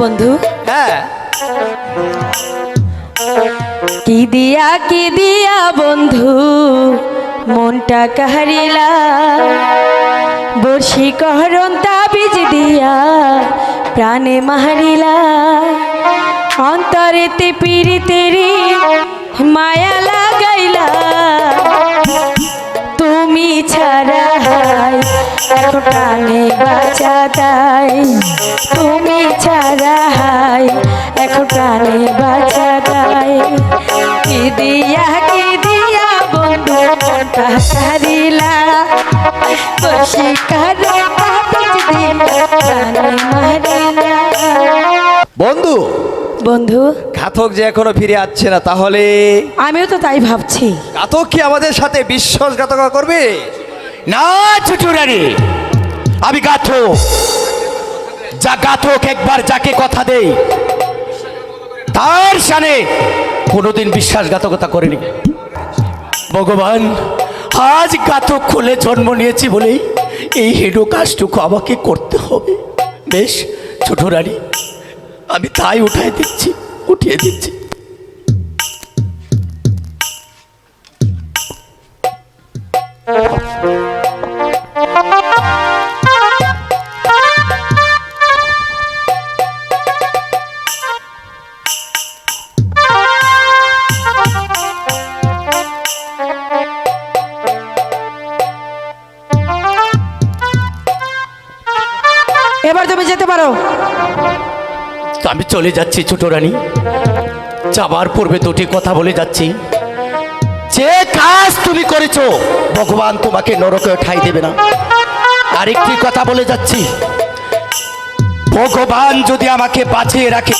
বন্ধু। হ্যাঁ। কি দিয়া কি দিয়া বন্ধু মনটা কাহারিলা? বর্ষি কহরণ তাবিজ দিয়া প্রাণে মাহারিলা। অন্তরেতে পিড়িতেরি মায়া লাগাইলা। তুমি ছাড়া প্রাণে বাঁচা তাই ছাড়া হাই এখন প্রাণে বাঁচা তাই কি দিয়া কি দিয়া বন্ধু মনটা বসি কারও দিয়া বন্ধু বন্ধু ঘাতক যে এখনও ফিরে আসছে না তাহলে? আমিও তো তাই ভাবছি। ঘাতক কি আমাদের সাথে বিশ্বাসঘাতকতা করবে? না ছোটুরানি আমি গাথক যা গাথক একবার যাকে কথা দেই। তার সানে কোনোদিন বিশ্বাসঘাতকতা করেনি। ভগবান, আজ গাথক খুলে জন্ম নিয়েছি বলেই এই হেডো কাজটুকু আমাকে করতে হবে। বেশ, ছোট রানী, আমি তাই উঠাই দিচ্ছি, উঠিয়ে দিচ্ছি। এবার তুমি যেতে পারো। আমি চলে যাচ্ছি ছোট রানী। যাবার পূর্বে দুটি কথা বলে যাচ্ছি। যে কাজ তুমি করেছ, ভগবান তোমাকে নরকে ঠাই দেবে না। আরেকটি কথা বলে যাচ্ছি। ভগবান যদি আমাকে বাঁচিয়ে রাখে